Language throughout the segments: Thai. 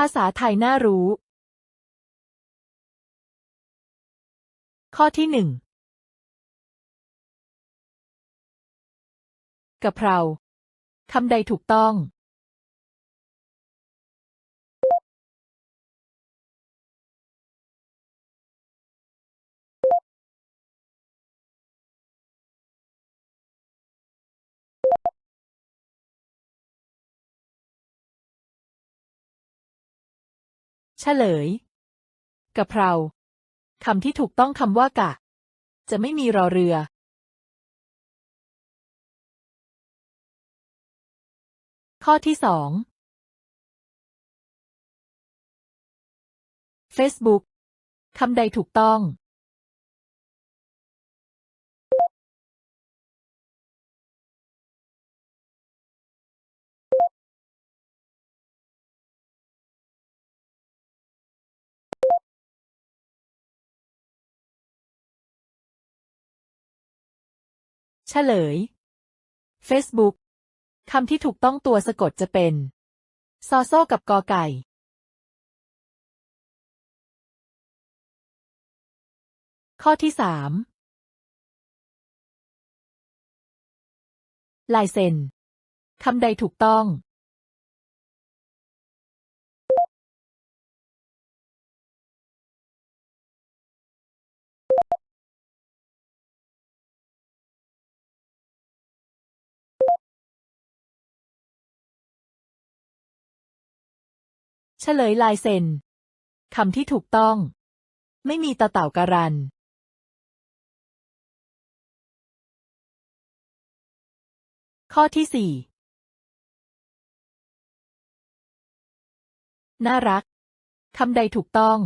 ภาษาไทยน่ารู้ ข้อที่หนึ่งกะเพราคำใดถูกต้อง เฉลยกะเพราคำที่ถูกต้องคำว่ากะ จะไม่มีรอเรือ ข้อที่สอง Facebook คำใดถูกต้อง เฉลย Facebook คำที่ถูกต้องตัวสะกดจะเป็น ซอโซกับกอไก่ ข้อที่สามลายเซ็น คำใดถูกต้อง เฉลยลายเซ็นคำที่ถูกต้อง ไม่มีตะเต่าการัน ข้อที่สี่น่ารักคำใดถูกต้อง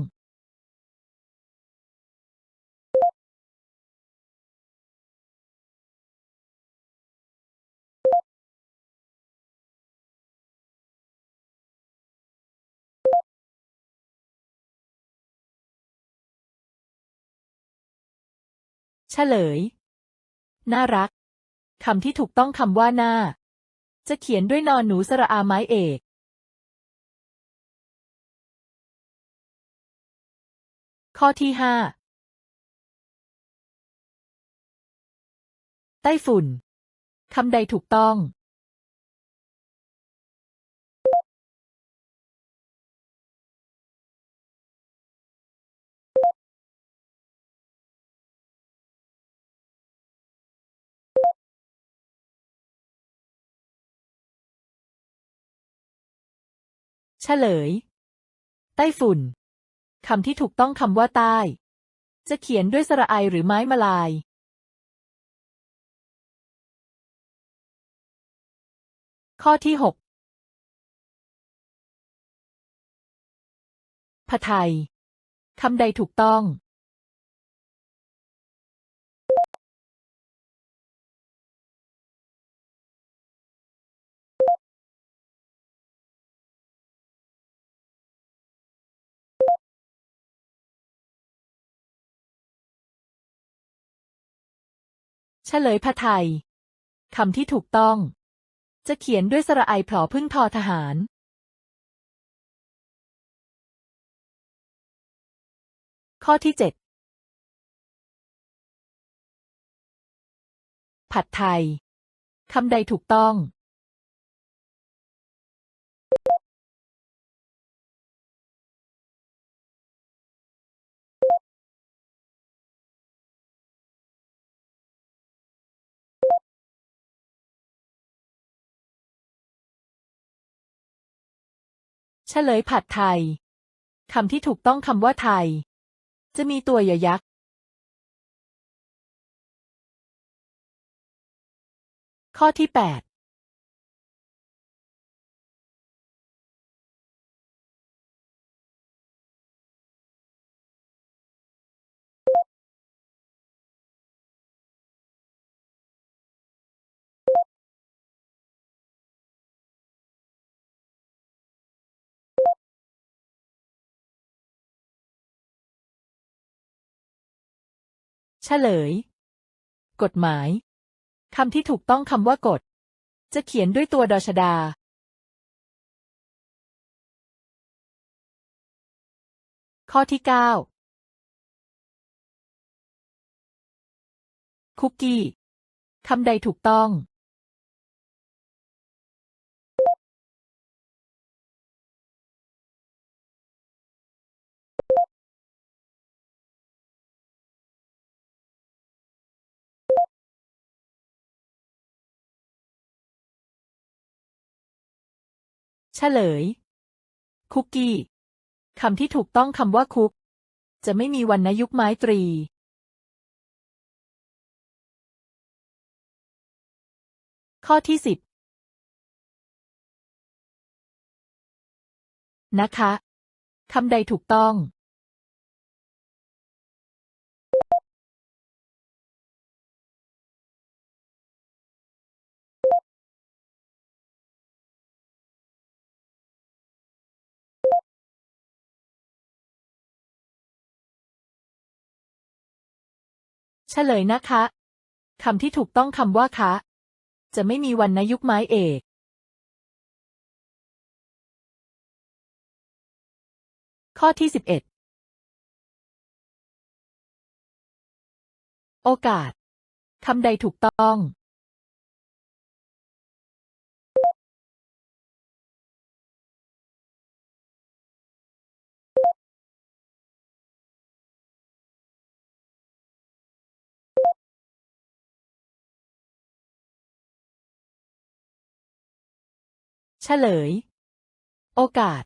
เฉลย น่ารัก คำที่ถูกต้องคำว่าหน้า จะเขียนด้วยนอนหนูสระอาไม้เอก ข้อที่ห้าไต้ฝุ่น คำใดถูกต้อง เฉลย ไต้ฝุ่น คำที่ถูกต้องคำว่าใต้ จะเขียนด้วยสระไอหรือไม้มาลาย ข้อที่หกผัดไทยคำใดถูกต้อง เฉลยผัดไทยคำที่ถูกต้อง จะเขียนด้วยสระไอผลอพึ่งทอทหาร ข้อที่เจ็ดผัดไทยคำใดถูกต้อง เฉลยผัดไทย คำที่ถูกต้องคำว่าไทย จะมีตัวยอยักษ์ ข้อที่ 8 เฉลย กฎหมาย คำที่ถูกต้องคำว่ากฎ จะเขียนด้วยตัวดอชดา ข้อที่เก้าคุกกี้ คำใดถูกต้อง เฉลย คุกกี้คำที่ถูกต้องคำว่าคุก จะไม่มีวรรณยุกต์ไม้ตรี ข้อที่สิบนะคะคำใดถูกต้อง เฉลยนะคะคำที่ถูกต้องคำว่าคะ จะไม่มีวันนยุกไม้เอก ข้อที่สิบเอ็ดโอกาสคำใดถูกต้อง เฉลย โอกาส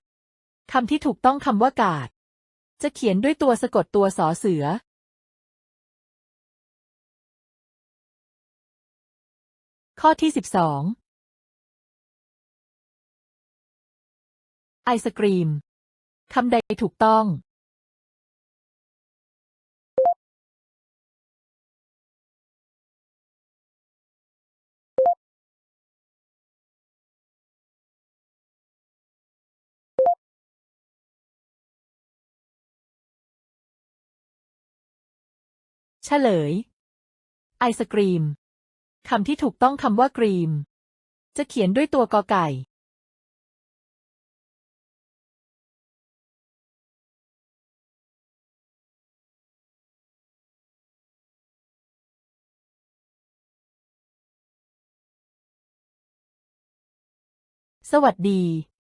คำที่ถูกต้องคำว่ากาดจะเขียนด้วยตัวสะกดตัวสอเสือ ข้อที่สิบสองไอศกรีมคำใดถูกต้อง เฉลย ไอศกรีม คำที่ถูกต้องคำว่ากรีม จะเขียนด้วยตัวกอไก่ สวัสดี